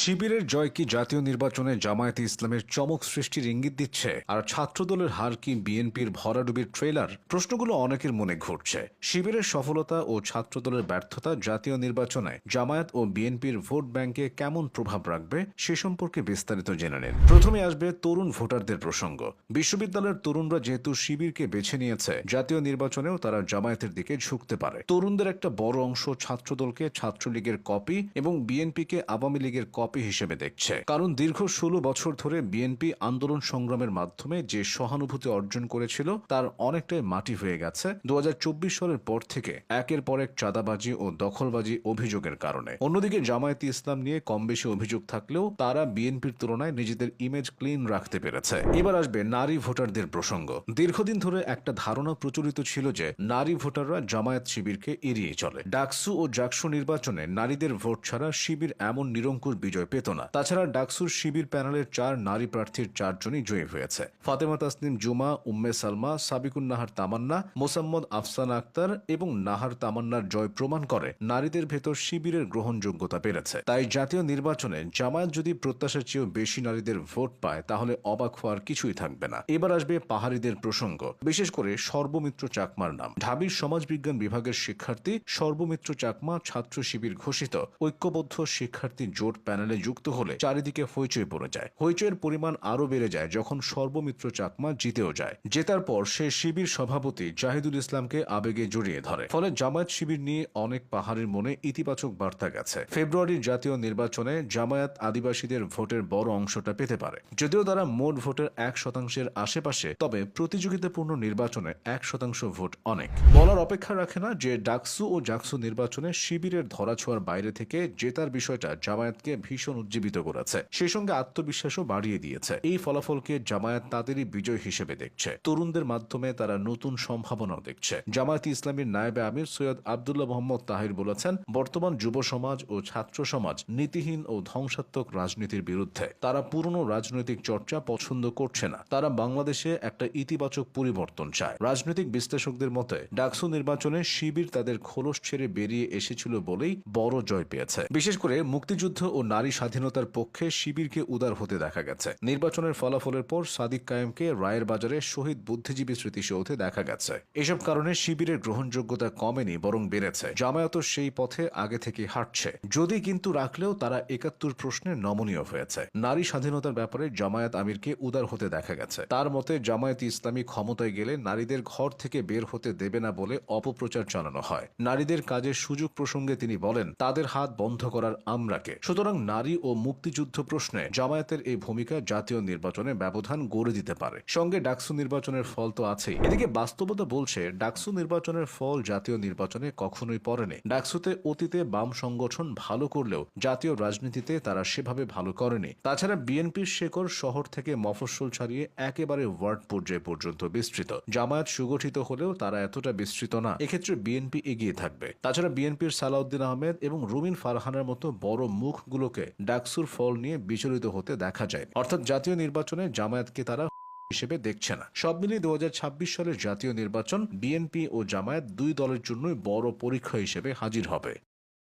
শিবিরের জয় কি জাতীয় নির্বাচনে জামায়াতে ইসলামের চমক সৃষ্টির ইঙ্গিত দিচ্ছে? আর ছাত্রদলের হার কি বিএনপির ভরাডুবির ট্রেলার? প্রশ্নগুলো অনেকের মনে ঘুরছে। শিবিরের সফলতা ও ছাত্রদলের ব্যর্থতা জাতীয় নির্বাচনে জামায়াত ও বিএনপির ভোট ব্যাংকে কেমন প্রভাব রাখবে, সে সম্পর্কে বিস্তারিত জেনে নিন। প্রথমে আসবে তরুণ ভোটারদের প্রসঙ্গ। বিশ্ববিদ্যালয়ের তরুণরা যেহেতু শিবিরকে বেছে নিয়েছে, জাতীয় নির্বাচনেও তারা জামায়াতের দিকে ঝুঁকতে পারে। তরুণদের একটা বড় অংশ ছাত্রদলকে ছাত্রলীগের কপি এবং বিএনপিকে আওয়ামী লীগের কপি হিসেবে দেখছে। কারণ দীর্ঘ ষোলো বছর ধরে বিএনপি আন্দোলন সংগ্রামের মাধ্যমে যে সহানুভূতি অর্জন করেছিল, তার অনেকটাই মাটি হয়ে গেছে দু হাজার চব্বিশ সালের পর থেকে, একের পর এক চাঁদাবাজি ও দখলবাজি অভিযোগের কারণে। অন্যদিকে জামায়াতি ইসলাম নিয়ে কম বেশি অভিযোগ থাকলেও তারা বিএনপির তুলনায় নিজেদের ইমেজ ক্লিন রাখতে পেরেছে। এবার আসবে নারী ভোটারদের প্রসঙ্গ। দীর্ঘদিন ধরে একটা ধারণা প্রচলিত ছিল যে, নারী ভোটাররা জামায়াত শিবিরকে এড়িয়ে চলে। ডাকসু ও জাকসু নির্বাচনে নারীদের ভোট ছাড়া শিবির এমন নিরঙ্কুশ বিজয় পেত না। তাছাড়া ডাকসুর শিবির প্যানেলের চার নারী প্রার্থীর চারজনই জয়ী হয়েছে। ফাতেমা তাসনিম জুমা, উম্মে সালমা, সাবিকুন নাহার তামান্না, মোসাম্মদ আফসানা আক্তার এবং নাহার তামান্নার জয় প্রমাণ করে নারীদের ভেতর শিবিরের গ্রহণযোগ্যতা বেড়েছে। তাই জাতীয় নির্বাচনে জামায়াত যদি প্রত্যাশার চেয়েও বেশি নারীদের ভোট পায়, তাহলে অবাক হওয়ার কিছুই থাকবে না। এবার আসবে পাহাড়িদের প্রসঙ্গ। বিশেষ করে সর্বমিত্র চাকমার নাম। ঢাবির সমাজবিজ্ঞান বিভাগের শিক্ষার্থী সর্বমিত্র চাকমা ছাত্র শিবির ঘোষিত ঐক্যবদ্ধ শিক্ষার্থী জোট প্যানেলে যুক্ত হলে চারিদিকে হইচই পড়ে যায়। হইচইয়ের পরিমাণ আরও বেড়ে যায় যখন সর্বমিত্র চাকমা জিতেও যায়। জেতার পর সে শিবির সভাপতি জাহিদুল ইসলামকে আবেগে জড়িয়ে ধরে। ফলে জামায়াত শিবির নিয়ে অনেক পাহাড়ের মনে ইতিবাচক বার্তা গেছে। ফেব্রুয়ারির জাতীয় নির্বাচনে জামায়াত আদিবাসীদের ভোটের বড় অংশটা পেতে পারে। যদিও তারা মোট ভোটের এক শতাংশের আশেপাশে, তবে প্রতিযোগিতাপূর্ণ নির্বাচনে এক শতাংশ ভোট অনেক। বলার অপেক্ষা রাখে না যে ডাকসু ও জাকসু নির্বাচনে শিবিরের ধরাছোঁয়ার বাইরে থেকে জেতার বিষয়টা জামায়াতকে ভীষণ উজ্জীবিত করেছে। সেই সঙ্গে আত্মবিশ্বাসও বাড়িয়ে দিয়েছে। এই ফলাফলকে জামায়াত তাদেরই বিজয় হিসেবে দেখছে। তরুণদের মাধ্যমে তারা নতুন সম্ভাবনাও দেখছে। জামায়াত ইসলামীর নায়েবে আমির সৈয়দ আবদুল্লাহ মোহাম্মদ তাহির বলেছেন, বর্তমান যুব সমাজ ও ছাত্র সমাজ নীতিহীন ও ধ্বংসাত্মক রাজনীতির বিরুদ্ধে। তারা পুরনো রাজনৈতিক চর্চা পছন্দ করছে না। তারা বাংলাদেশে একটা ইতিবাচক পরিবর্তন চায়। রাজনৈতিক বিশ্লেষকদের মতে, ডাকসু নির্বাচনে শিবির তাদের খোলস ছেড়ে বেরিয়ে এসেছিল বলেই বড় জয় পেয়েছে। বিশেষ করে মুক্তিযুদ্ধ ও নারী স্বাধীনতার পক্ষে শিবিরকে উদার হতে দেখা গেছে। নির্বাচনের ফলাফলের পর সাদিক কায়েমকে রায়ের বাজারে শহীদ বুদ্ধিজীবী স্মৃতিসৌধে দেখা গেছে। এসব কারণে শিবিরের গ্রহণযোগ্যতা কমেনি, বরং বেড়েছে। জামায়াত সেই পথে আগে থেকে হাঁটছে। যদি কিন্তু রাখলেও তারা একাত্তর প্রশ্নে নমনীয় হয়েছে। নারী স্বাধীনতার ব্যাপারে জামায়াত আমিরকে উদার হতে দেখা গেছে। তার মতে, জামায়াত ইসলামী ক্ষমতায় গেলে নারীদের ঘর থেকে বের হতে দেবে না বলে অপপ্রচার চালানো হয়। নারীদের কাজের সুযোগ প্রসঙ্গে তিনি বলেন, তাদের হাত বন্ধ করার আমরাকে। সুতরাং নারী ও মুক্তিযুদ্ধ প্রশ্নে জামায়াতের এই ভূমিকা জাতীয় নির্বাচনে ব্যবধান গড়ে দিতে পারে। সঙ্গে ডাকসু নির্বাচনের ফল তো আছেই। এদিকে বাস্তবতা বলছে, ডাকসু নির্বাচনের ফল জাতীয় নির্বাচনে কখনোই পড়েনি। ডাকসুতে অতীতে বাম সংগঠন ভালো করলেও জাতীয় রাজনীতিতে তারা সেভাবে ভালো করেনি। তাছাড়া বিএনপির শেকড় শহর থেকে মফস্বল ছাড়িয়ে একেবারে ওয়ার্ড পর্যায়ে পর্যন্ত বিস্তৃত। জামায়াত সুগঠিত হলেও তারা এতটা বিস্তৃত না। এক্ষেত্রে বিএনপি এগিয়ে থাকবে। তাছাড়া বিএনপির সালাউদ্দিন আহমেদ এবং রুমিন ফারহানের মতো বড় মুখগুলোকে ডাকসুর ফল নিয়ে বিচলিত হতে দেখা যায় অর্থাৎ জাতীয় নির্বাচনে জামায়াতকে তারা হিসেবে দেখছে না। সব মিলিয়ে দু হাজার ছাব্বিশ সালের জাতীয় নির্বাচন বিএনপি ও জামায়াত দুই দলের জন্যই বড় পরীক্ষা হিসেবে হাজির হবে।